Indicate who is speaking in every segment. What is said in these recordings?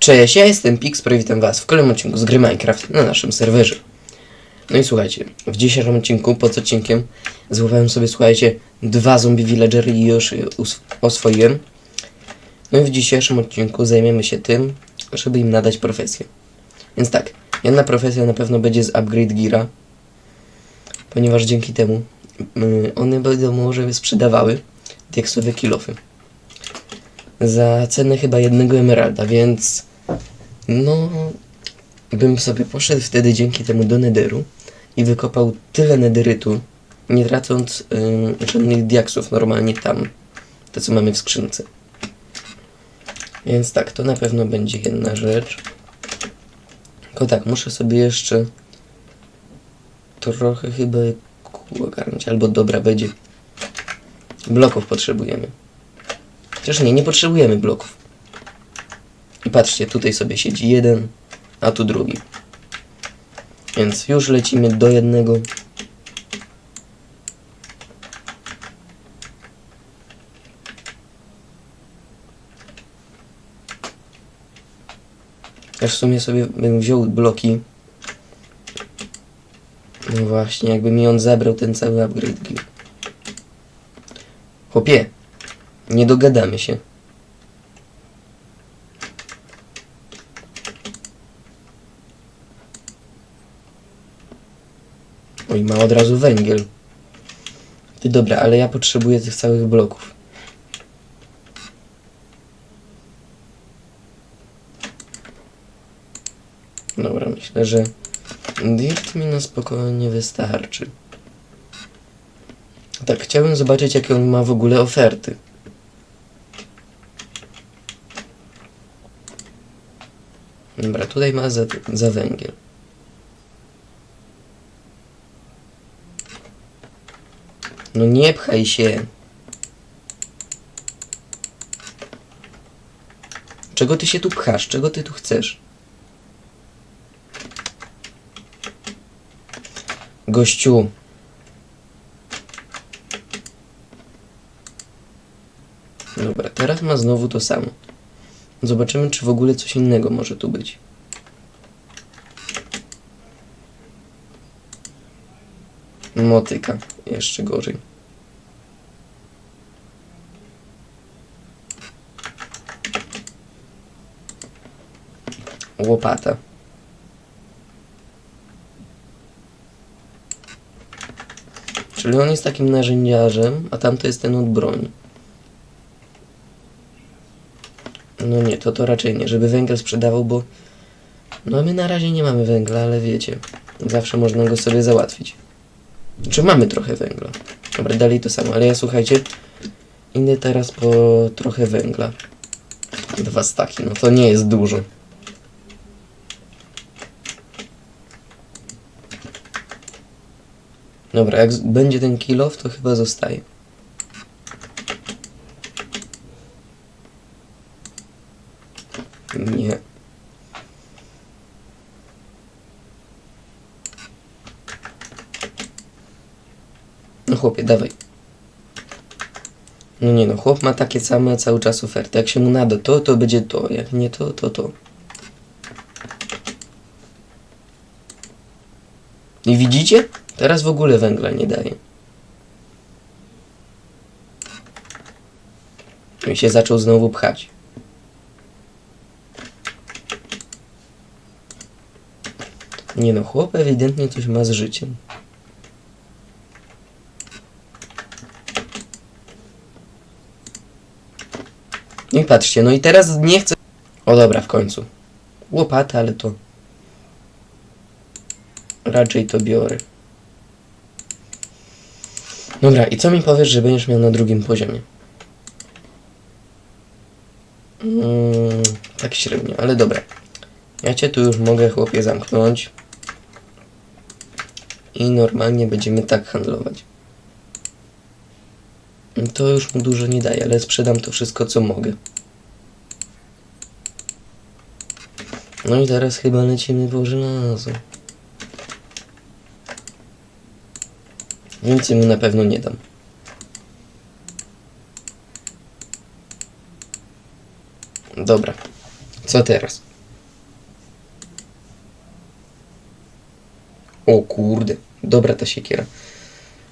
Speaker 1: Cześć, ja jestem i witam was w kolejnym odcinku z gry Minecraft na naszym serwerze. No i słuchajcie, w dzisiejszym odcinku, pod odcinkiem, złapałem sobie, słuchajcie, dwa zombie villagery i już oswoiłem. No i w dzisiejszym odcinku zajmiemy się tym, żeby im nadać profesję. Więc tak, jedna profesja na pewno będzie z Upgrade Geara, ponieważ dzięki temu y, one będą może sprzedawały diaksowe kilofy za cenę chyba jednego emeralda, więc no bym sobie poszedł wtedy dzięki temu do nederu i wykopał tyle nederytu, nie tracąc żadnych diaksów normalnie tam, te co mamy w skrzynce. Więc tak, to na pewno będzie jedna rzecz. Tylko tak, muszę sobie jeszcze trochę chyba ogarnąć, albo dobra będzie. Bloków potrzebujemy. Chociaż nie, nie potrzebujemy bloków. Patrzcie, tutaj sobie siedzi jeden, a tu drugi. Więc już lecimy do jednego. Ja w sumie sobie bym wziął bloki. No właśnie, jakby mi on zabrał ten cały upgrade. Chłopie, nie dogadamy się. Oj, ma od razu węgiel. Ty dobra, ale ja potrzebuję tych całych bloków. Dobra, myślę, że dirt mi na spokojnie wystarczy. Tak, chciałbym zobaczyć, jakie on ma w ogóle oferty. Dobra, tutaj ma za, za węgiel. No nie pchaj się. Czego ty się tu pchasz? Czego ty tu chcesz? Gościu. Dobra, teraz ma znowu to samo. Zobaczymy, czy w ogóle coś innego może tu być. Motyka. Jeszcze gorzej. Łopata. Czyli on jest takim narzędziarzem, a tamto jest ten od broni. No nie, to to raczej nie, żeby węgiel sprzedawał, bo no my na razie nie mamy węgla, ale wiecie, zawsze można go sobie załatwić. Czy mamy trochę węgla? Dobra, dalej to samo, ale ja słuchajcie, idę teraz po trochę węgla. Dwa staki, no to nie jest dużo. Dobra, jak będzie ten kilof, to chyba zostaje. Nie. Chłopie, dawaj. No nie no, chłop ma takie same cały czas oferty. Jak się mu nada to, to będzie to. Jak nie to, to to. I widzicie? Teraz w ogóle węgla nie daje. I się zaczął znowu pchać. Nie no, chłop ewidentnie coś ma z życiem. No i patrzcie, no i teraz nie chcę... O dobra, w końcu. Łopata, ale to... Raczej to biorę. Dobra, i co mi powiesz, że będziesz miał na drugim poziomie? Mm, tak średnio, ale dobra. Ja cię tu już mogę, chłopie, zamknąć. I normalnie będziemy tak handlować. To już mu dużo nie daje, ale sprzedam to wszystko, co mogę. No i teraz chyba lecimy po żelazo. Więcej mu na pewno nie dam. Dobra. Co teraz? O kurde. Dobra ta siekiera.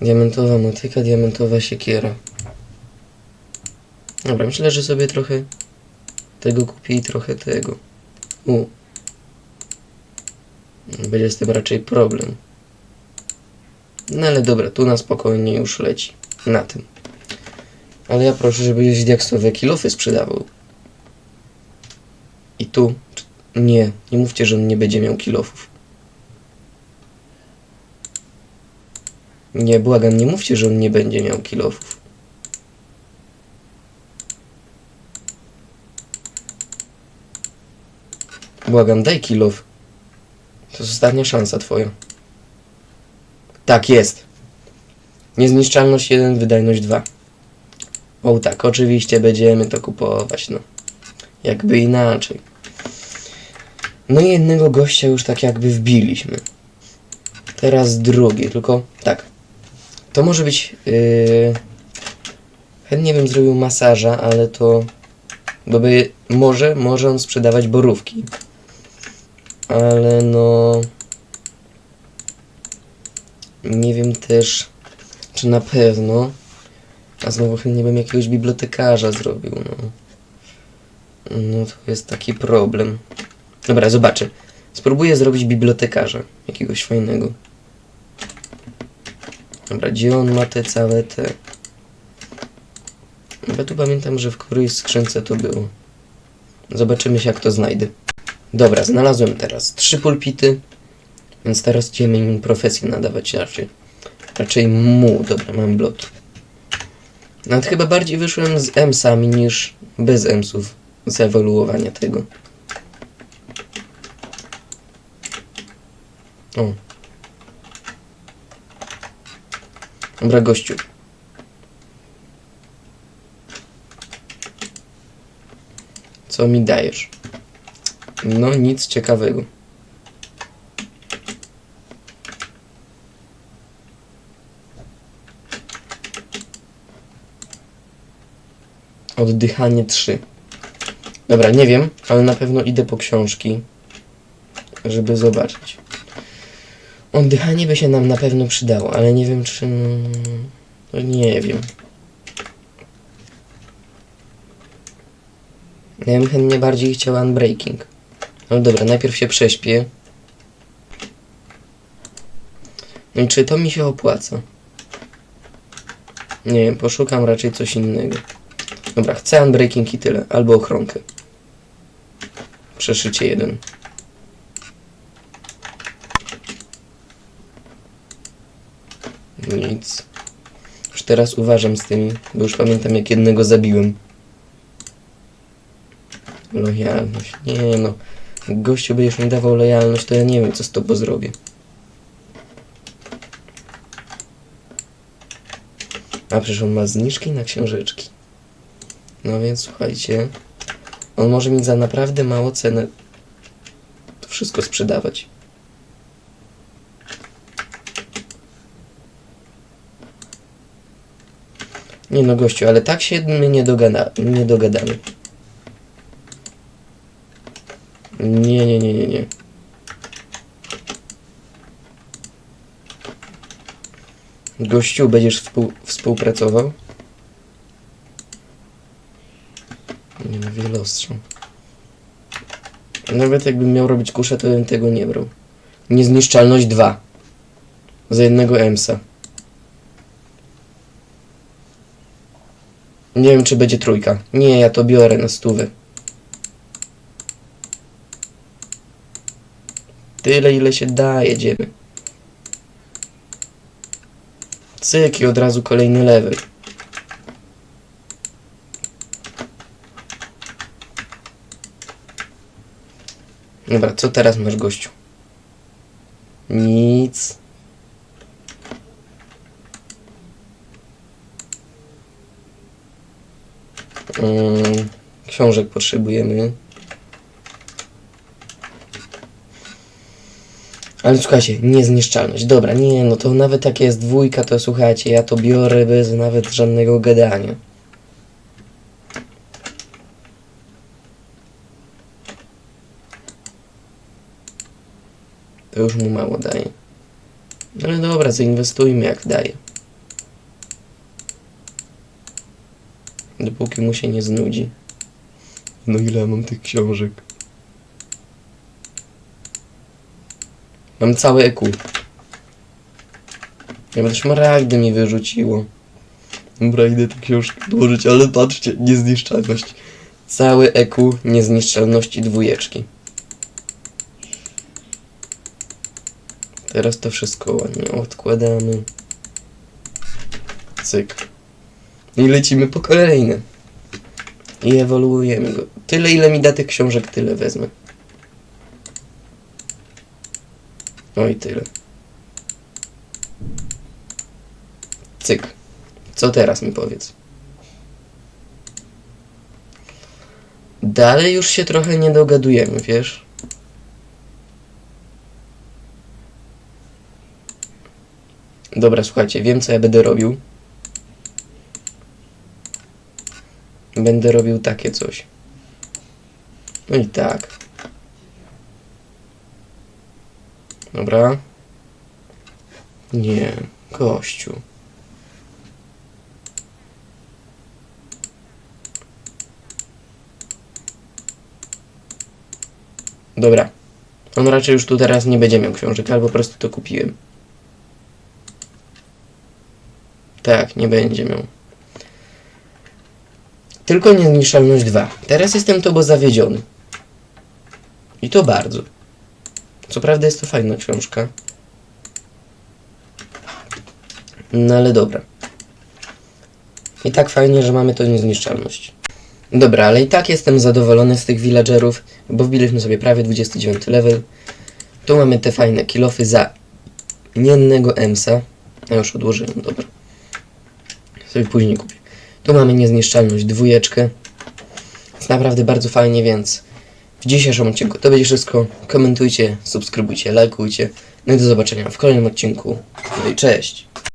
Speaker 1: Diamentowa motyka, diamentowa siekiera. Dobra, myślę, że sobie trochę tego kupię i trochę tego. U. Będzie z tym raczej problem. No ale dobra, tu na spokojnie już leci. Na tym. Ale ja proszę, żebyś diaksowe kilofy sprzedawał. I tu. Nie, nie mówcie, że on nie będzie miał kilofów. Nie, błagam, nie mówcie, że on nie będzie miał kilofów. Błagam, daj kilof. To jest ostatnia szansa twoja. Tak, jest. Niezniszczalność 1, wydajność 2. O tak, oczywiście będziemy to kupować, no. Jakby inaczej. No i jednego gościa już tak jakby wbiliśmy. Teraz drugi, tylko tak. To może być... Yy... Chętnie bym zrobił masaża, ale to... Bo by... Może, może on sprzedawać borówki. Ale no... Nie wiem też, czy na pewno. A znowu chętnie bym jakiegoś bibliotekarza zrobił, no. No to jest taki problem. Dobra, zobaczę. Spróbuję zrobić bibliotekarza. Jakiegoś fajnego. Dobra, gdzie on ma te całe te... Ja tu pamiętam, że w którejś skrzynce to było. Zobaczymy się, jak to znajdę. Dobra, znalazłem teraz trzy pulpity, więc teraz idziemy im profesję nadawać raczej. Raczej mu. Dobra, mam blot. Nawet chyba bardziej wyszłem z emsami niż bez emsów z ewoluowania tego. O. Dobra, gościu. Co mi dajesz? No, nic ciekawego. Oddychanie 3. Dobra, nie wiem, ale na pewno idę po książki, żeby zobaczyć. Oddychanie by się nam na pewno przydało, ale nie wiem czy... No nie wiem. Ja bym chętnie bardziej chciał unbreaking. No dobra, najpierw się prześpię. No i czy to mi się opłaca? Nie poszukam raczej coś innego. Dobra, chcę unbreaking i tyle. Albo ochronkę. Przeszycie jeden. Nic. Już teraz uważam z tymi, bo już pamiętam jak jednego zabiłem. Lojalność. Nie no. Jak gościu będziesz mi dawał lojalność, to ja nie wiem co z tobą zrobię. A przecież on ma zniżki na książeczki. No więc słuchajcie. On może mieć za naprawdę mało cenę to wszystko sprzedawać. Nie no gościu, ale tak się my nie, dogada, nie dogadamy. Nie, nie, nie, nie, nie. Gościu, będziesz współ, współpracował? Nie no, wielostrzał. Nawet jakbym miał robić kuszę, to bym tego nie brał. Niezniszczalność 2. Za jednego emsa. Nie wiem, czy będzie trójka. Nie, ja to biorę na stówę. Tyle, ile się da, jedziemy. Cyk i od razu kolejny level. Dobra, co teraz masz, gościu? Nic. Mm, książek potrzebujemy. Ale słuchajcie, niezniszczalność. Dobra, nie, no to nawet jak jest dwójka, to słuchajcie, ja to biorę bez nawet żadnego gadania. To już mu mało daje. Ale dobra, zainwestujmy jak daje. Dopóki mu się nie znudzi. No ile mam tych książek? Mam całe EQ. Ja też szmaragdy mi wyrzuciło. Dobra, idę tę książkę odłożyć, ale patrzcie, niezniszczalność. Cały EQ niezniszczalności dwójeczki. Teraz to wszystko ładnie odkładamy. Cyk. I lecimy po kolejne. I ewoluujemy go. Tyle ile mi da tych książek, tyle wezmę. No i tyle. Cyk. Co teraz mi powiedz? Dalej już się trochę nie dogadujemy, wiesz? Dobra, słuchajcie, wiem co ja będę robił. Będę robił takie coś. No i tak. Dobra. Nie, kościół. Dobra. On raczej już tu teraz nie będzie miał książek, albo po prostu to kupiłem. Tak, nie będzie miał. Tylko niezniszczalność 2. Teraz jestem to bo zawiedziony. I to bardzo. Co prawda jest to fajna książka. No ale dobra. I tak fajnie, że mamy to niezniszczalność. Dobra, ale i tak jestem zadowolony z tych villagerów, bo wbiliśmy sobie prawie 29 level. Tu mamy te fajne kilofy za niennego emsa. Ja już odłożyłem, dobra. Sobie później kupię. Tu mamy niezniszczalność dwójeczkę. Jest naprawdę bardzo fajnie, więc w dzisiejszym odcinku to będzie wszystko. Komentujcie, subskrybujcie, lajkujcie. No i do zobaczenia w kolejnym odcinku. No i cześć!